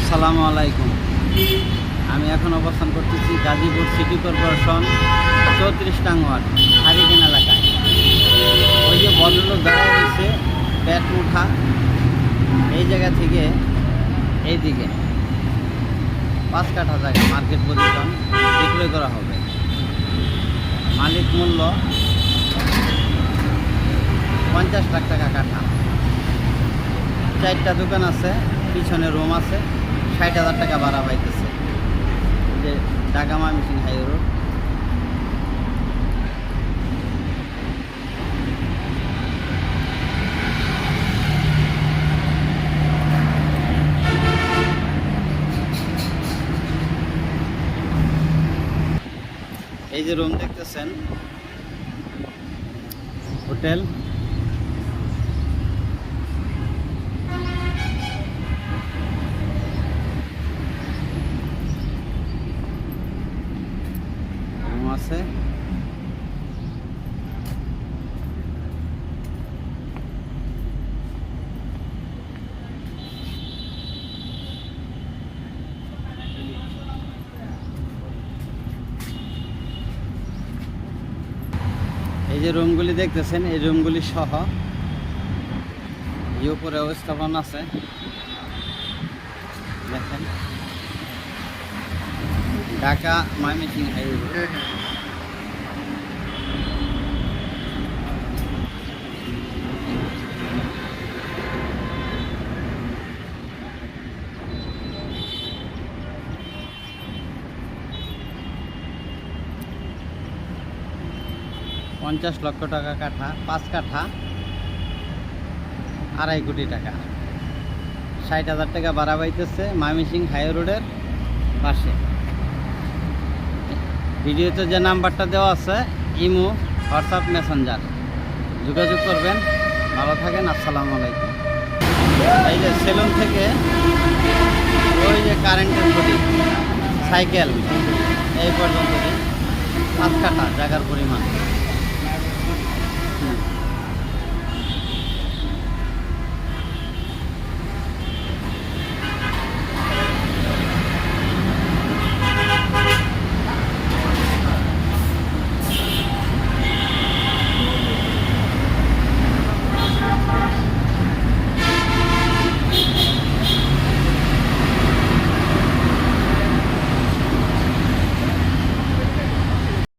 আসসালামু আলাইকুম। আমি এখন অবস্থান করতেছি গাজীপুর সিটি কর্পোরেশন চৌত্রিশ টাঙ্গওয়ার হারিকেন এলাকায়। ওই যে ভদ্রলোক দাঁড়ায় রয়েছে ব্যাট উঠা, এই জায়গা থেকে এই দিকে পাঁচ কাঠা জায়গা, মার্কেট পজিশন, বিক্রয় করা হবে। মালিক মূল্য পঞ্চাশ লাখ টাকা কাঠা। চারটা দোকান আছে, পিছনে রুম আছে। ষাট হাজার টাকা ভাড়া পাইতেছে। যে ঢাকা মামিসিং হাই রোড। এই যে রুম দেখতেছেন, হোটেল রুম আছে। এই যে রুমগুলি দেখতেছেন, এই রুমগুলি সহ এই উপরে স্থাপন আছে। দেখেন। ঢাকা ময়মনসিং হাইওয়ে পঞ্চাশ লক্ষ টাকা কাঠা, পাঁচ কাঠা, আড়াই কোটি টাকা। ষাট হাজার টাকা ভাড়া পাইতেছে মামিসিং হাই রোডের পাশে। ভিডিওতে যে নাম্বারটা দেওয়া আছে, ইমো, হোয়াটসঅ্যাপ, মেসেঞ্জার। যোগাযোগ করবেন। ভালো থাকেন, আসসালামু আলাইকুম। এই যে সেলুন থেকে ওই যে কারেন্টের খুঁটি, সাইকেল, এই পর্যন্ত। পাঁচ কাঠা, জায়গার পরিমাণ।